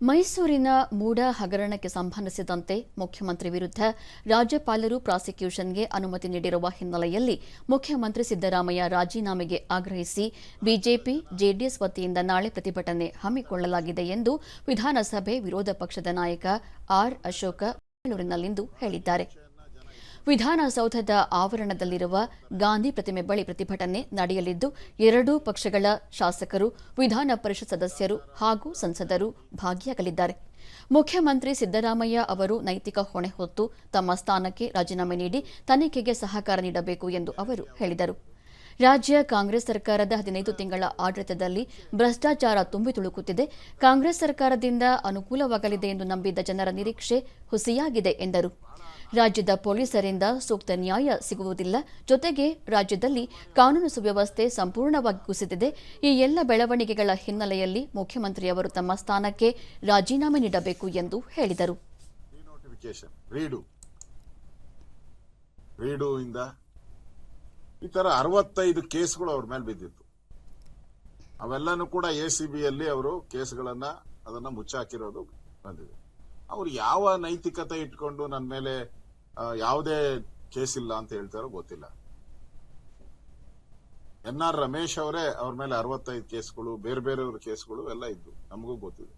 ಮೈಸೂರಿನ ಮೂಡ ಹಗರಣಕ್ಕೆ ಸಂಬಂಧಿಸಿದಂತೆ ಮುಖ್ಯಮಂತ್ರಿ ವಿರುದ್ಧ ರಾಜ್ಯಪಾಲರು ಪ್ರಾಸಿಕ್ಯೂಷನ್ಗೆ ಅನುಮತಿ ನೀಡಿರುವ ಹಿನ್ನೆಲೆಯಲ್ಲಿ ಮುಖ್ಯಮಂತ್ರಿ ಸಿದ್ದರಾಮಯ್ಯ ರಾಜೀನಾಮೆಗೆ ಆಗ್ರಹಿಸಿ ಬಿಜೆಪಿ, ಜೆಡಿಎಸ್ ವತಿಯಿಂದ ನಾಳೆ ಪ್ರತಿಭಟನೆ ಹಮ್ಮಿಕೊಳ್ಳಲಾಗಿದೆ ಎಂದು ವಿಧಾನಸಭೆ ವಿರೋಧ ಪಕ್ಷದ ನಾಯಕ ಆರ್ ಅಶೋಕ ಬೆಂಗಳೂರಿನಲ್ಲಿಂದು ಹೇಳಿದ್ದಾರೆ. ವಿಧಾನಸೌಧದ ಆವರಣದಲ್ಲಿರುವ ಗಾಂಧಿ ಪ್ರತಿಮೆ ಬಳಿ ಪ್ರತಿಭಟನೆ ನಡೆಯಲಿದ್ದು, ಎರಡೂ ಪಕ್ಷಗಳ ಶಾಸಕರು, ವಿಧಾನ ಪರಿಷತ್ ಸದಸ್ಯರು ಹಾಗೂ ಸಂಸದರು ಭಾಗಿಯಾಗಲಿದ್ದಾರೆ. ಮುಖ್ಯಮಂತ್ರಿ ಸಿದ್ದರಾಮಯ್ಯ ಅವರು ನೈತಿಕ ಹೊಣೆ ಹೊತ್ತು ತಮ್ಮ ಸ್ಥಾನಕ್ಕೆ ರಾಜೀನಾಮೆ ನೀಡಿ ತನಿಖೆಗೆ ಸಹಕಾರ ನೀಡಬೇಕು ಎಂದು ಅವರು ಹೇಳಿದರು. ರಾಜ್ಯ ಕಾಂಗ್ರೆಸ್ ಸರ್ಕಾರದ ಹದಿನೈದು ತಿಂಗಳ ಆಡಳಿತದಲ್ಲಿ ಭ್ರಷ್ಟಾಚಾರ ತುಂಬಿ ತುಳುಕುತ್ತಿದೆ. ಕಾಂಗ್ರೆಸ್ ಸರ್ಕಾರದಿಂದ ಅನುಕೂಲವಾಗಲಿದೆ ಎಂದು ನಂಬಿದ್ದ ಜನರ ನಿರೀಕ್ಷೆ ಹುಸಿಯಾಗಿದೆ ಎಂದರು. ರಾಜ್ಯದ ಪೊಲೀಸರಿಂದ ಸೂಕ್ತ ನ್ಯಾಯ ಸಿಗುವುದಿಲ್ಲ. ಜೊತೆಗೆ ರಾಜ್ಯದಲ್ಲಿ ಕಾನೂನು ಸುವ್ಯವಸ್ಥೆ ಸಂಪೂರ್ಣವಾಗಿ ಕುಸಿದಿದೆ. ಈ ಎಲ್ಲ ಬೆಳವಣಿಗೆಗಳ ಹಿನ್ನೆಲೆಯಲ್ಲಿ ಮುಖ್ಯಮಂತ್ರಿಯವರು ತಮ್ಮ ಸ್ಥಾನಕ್ಕೆ ರಾಜೀನಾಮೆ ನೀಡಬೇಕು ಎಂದು ಹೇಳಿದರು. ಈ ತರ ಅರವತ್ತೈದು ಕೇಸ್ಗಳು ಅವ್ರ ಮೇಲೆ ಬಿದ್ದಿತ್ತು. ಅವೆಲ್ಲನೂ ಕೂಡ ಎ ಸಿ ಬಿಯಲ್ಲಿ ಅವರು ಕೇಸ್ಗಳನ್ನ ಅದನ್ನ ಮುಚ್ಚಾಕಿರೋದು ಬಂದಿದೆ. ಅವ್ರು ಯಾವ ನೈತಿಕತೆ ಇಟ್ಕೊಂಡು ನನ್ನ ಮೇಲೆ ಯಾವುದೇ ಕೇಸ್ ಇಲ್ಲ ಅಂತ ಹೇಳ್ತಾರೋ ಗೊತ್ತಿಲ್ಲ. ಎನ್ ಆರ್ ರಮೇಶ್ ಅವರೇ ಅವ್ರ ಮೇಲೆ ಅರವತ್ತೈದು ಕೇಸ್ಗಳು, ಬೇರೆ ಬೇರೆಯವ್ರ ಕೇಸ್ಗಳು ಎಲ್ಲ ಇದ್ದು ನಮಗೂ ಗೊತ್ತಿದೆ.